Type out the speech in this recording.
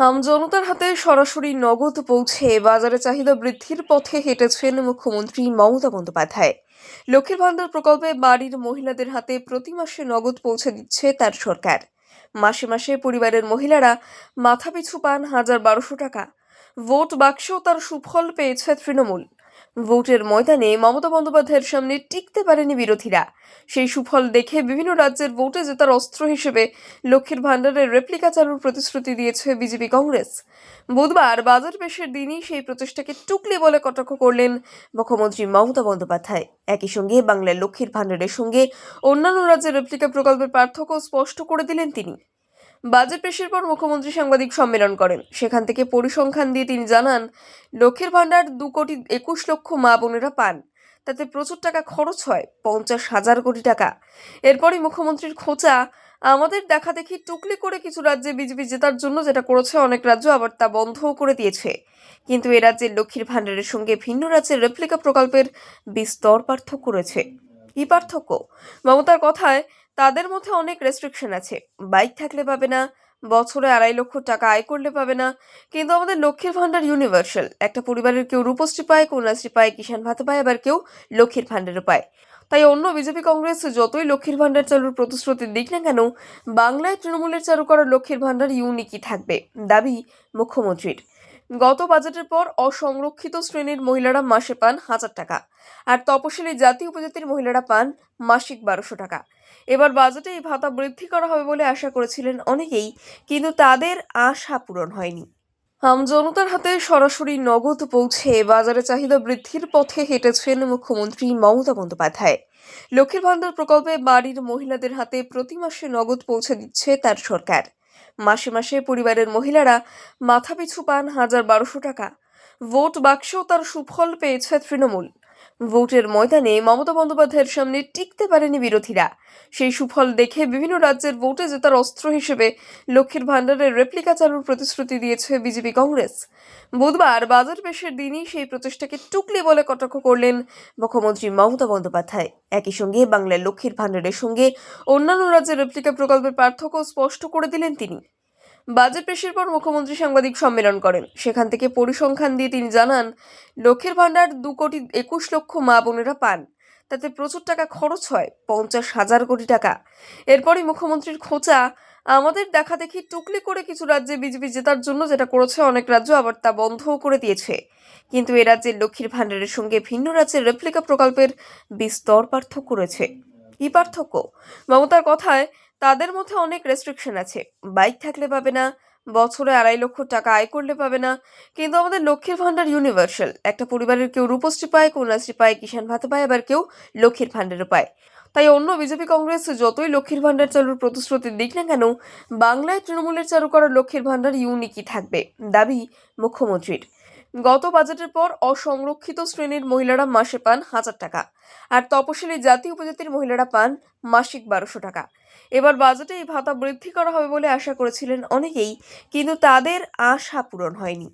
আম, জনতার হাতে সরাসরি নগদ পৌঁছে বাজারে চাহিদা বৃদ্ধির পথে হেঁটেছেন মুখ্যমন্ত্রী মমতা বন্দ্যোপাধ্যায়। লক্ষ্মীর ভান্ডার প্রকল্পে বাড়ির মহিলাদের হাতে প্রতি মাসে নগদ পৌঁছে দিচ্ছে তার সরকার। মাসে মাসে পরিবারের মহিলারা মাথাপিছু পান হাজার বারোশো টাকা। ভোট বাক্সেও তার সুফল পেয়েছে তৃণমূল। ভোটের ময়দানে মমতা বন্দ্যোপাধ্যায়ের সামনে টিকতে পারেনি বিরোধীরা। সেই সুফল দেখে বিভিন্ন রাজ্যের ভোটে জেতার অস্ত্র হিসেবে লক্ষ্মীর ভাণ্ডারের রেপ্লিকা চালুর প্রতিশ্রুতি দিয়েছে বিজেপি কংগ্রেস। বুধবার বাজার পেশের দিনই সেই প্রচেষ্টাকে টুকলি বলে কটাক্ষ করলেন মুখ্যমন্ত্রী মমতা বন্দ্যোপাধ্যায়। একই সঙ্গে বাংলার লক্ষ্মীর ভাণ্ডারের সঙ্গে অন্যান্য রাজ্যের রেপ্লিকা প্রকল্পের পার্থক্য স্পষ্ট করে দিলেন তিনি। বাজেট পেশের পর মুখ্যমন্ত্রী সাংবাদিক সম্মেলন করেন। সেখান থেকে পরিসংখ্যান দিয়ে তিনি জানান, লক্ষ্মীর ভাণ্ডার দু কোটি একুশ লক্ষ মা বোনেরা পান। তাতে প্রচুর টাকা খরচ হয়, পঞ্চাশ হাজার কোটি টাকা। এরপরই মুখ্যমন্ত্রীর খোঁচা, আমাদের দেখা দেখি টুকলি করে কিছু রাজ্যে বিজেপি জেতার জন্য যেটা করেছে অনেক রাজ্য, আবার তা বন্ধও করে দিয়েছে। কিন্তু এ রাজ্যের লক্ষ্মীর ভাণ্ডারের সঙ্গে ভিন্ন রাজ্যের রেপ্লিকা প্রকল্পের বিস্তর পার্থক্য রয়েছে। কি পার্থক্য? মমতার কথায় তাদের মধ্যে অনেক রেস্ট্রিকশন আছে। বাইক থাকলে পাবে না, বছরে আড়াই লক্ষ টাকা আয় করলে পাবে না। কিন্তু আমাদের লক্ষ্মীর ভাণ্ডার ইউনিভার্সাল একটা পরিবারের কেউ রূপশ্রী পায়, কন্যাশ্রী পায়, কিষাণ ভাতা পায়, আবার কেউ লক্ষ্মীর ভাণ্ডারও পায়। তাই অন্য বিজেপি কংগ্রেস যতই লক্ষ্মীর ভাণ্ডার চালুর প্রতিশ্রুতি দিক না কেন, বাংলায় তৃণমূলের চালু করা লক্ষ্মীর ভাণ্ডার ইউনিকই থাকবে। দাবি মুখ্যমন্ত্রীর। গত বাজেটের পর অসংরক্ষিত শ্রেণির মহিলারা মাসে পান হাজার টাকা, আর তপশিলি জাতি উপজাতির মহিলারা পান মাসিক বারোশো টাকা। এবার বাজেটে এই ভাতা বৃদ্ধি করা হবে বলে আশা করেছিলেন অনেকেই, কিন্তু তাদের আশা পূরণ হয়নি। আম জনতার হাতে সরাসরি নগদ পৌঁছে বাজারে চাহিদা বৃদ্ধির পথে হেঁটেছেন মুখ্যমন্ত্রী মমতা বন্দ্যোপাধ্যায়। লক্ষ্মীর ভান্ডার প্রকল্পে বাড়ির মহিলাদের হাতে প্রতি মাসে নগদ পৌঁছে দিচ্ছে তার সরকার। মাসে মাসে পরিবারের মহিলারা মাথাপিছু পান হাজার বারোশো টাকা। ভোট বাক্সেও তার সুফল পেয়েছে তৃণমূল। ভোটের ময়দানে মমতা বন্দ্যোপাধ্যায়ের সামনে টিকতে পারেনি বিরোধীরা। সেই সুফল দেখে বিভিন্ন রাজ্যের ভোটে জেতার অস্ত্র হিসেবে লক্ষ্মীর ভাণ্ডারের রেপ্লিকা চালুর প্রতিশ্রুতি দিয়েছে বিজেপি কংগ্রেস। বুধবার বাজার পেশের দিনই সেই প্রচেষ্টাকে টুকলি বলে কটাক্ষ করলেন মুখ্যমন্ত্রী মমতা বন্দ্যোপাধ্যায়। একই সঙ্গে বাংলার লক্ষ্মীর ভাণ্ডারের সঙ্গে অন্যান্য রাজ্যের রেপ্লিকা প্রকল্পের পার্থক্য স্পষ্ট করে দিলেন তিনি। বাজেট পেশের পর মুখ্যমন্ত্রী সাংবাদিক সম্মেলন করেন। সেখান থেকে পরিসংখ্যান দিয়ে তিনি জানান, লক্ষ্মীর ভাণ্ডার দু কোটি একুশ লক্ষ মা বোনেরা পান। তাতে প্রচুর টাকা খরচ হয়, পঞ্চাশ হাজার কোটি টাকা। এরপরই মুখ্যমন্ত্রীর খোঁচা, আমাদের দেখা দেখি টুকলি করে কিছু রাজ্যে বিজেপি জেতার জন্য যেটা করেছে অনেক রাজ্য, আবার তা বন্ধও করে দিয়েছে। কিন্তু এ রাজ্যের লক্ষ্মীর ভাণ্ডারের সঙ্গে ভিন্ন রাজ্যের রেপ্লিকা প্রকল্পের বিস্তর পার্থক্য রয়েছে। কি পার্থক্য? মমতার কথায় তাদের মধ্যে অনেক রেস্ট্রিকশন আছে। বাইক থাকলে পাবে না, বছরে আড়াই লক্ষ টাকা আয় করলে পাবে না। কিন্তু আমাদের লক্ষ্মীর ভাণ্ডার ইউনিভার্সাল একটা পরিবারের কেউ রূপশ্রী পায়, কন্যাশ্রী পায়, কিষাণ ভাতা পায়, আবার কেউ লক্ষ্মীর ভাণ্ডারও পায়। তাই অন্য বিজেপি, কংগ্রেস যতই লক্ষ্মীর ভাণ্ডার চালুর প্রতিশ্রুতি দিক না কেন, বাংলায় তৃণমূলের চালু করা লক্ষ্মীর ভাণ্ডার ইউনিকই থাকবে, দাবি মুখ্যমন্ত্রীর। গত বাজেটের পর অসংরক্ষিত শ্রেণির মহিলারা মাসে পান হাজার টাকা আর তপশিলি জাতি উপজাতির মহিলারা পান মাসিক বারোশো টাকা। এবার বাজেটে এই ভাতা বৃদ্ধি করা হবে বলে আশা করেছিলেন অনেকেই, কিন্তু তাদের আশা পূরণ হয়নি।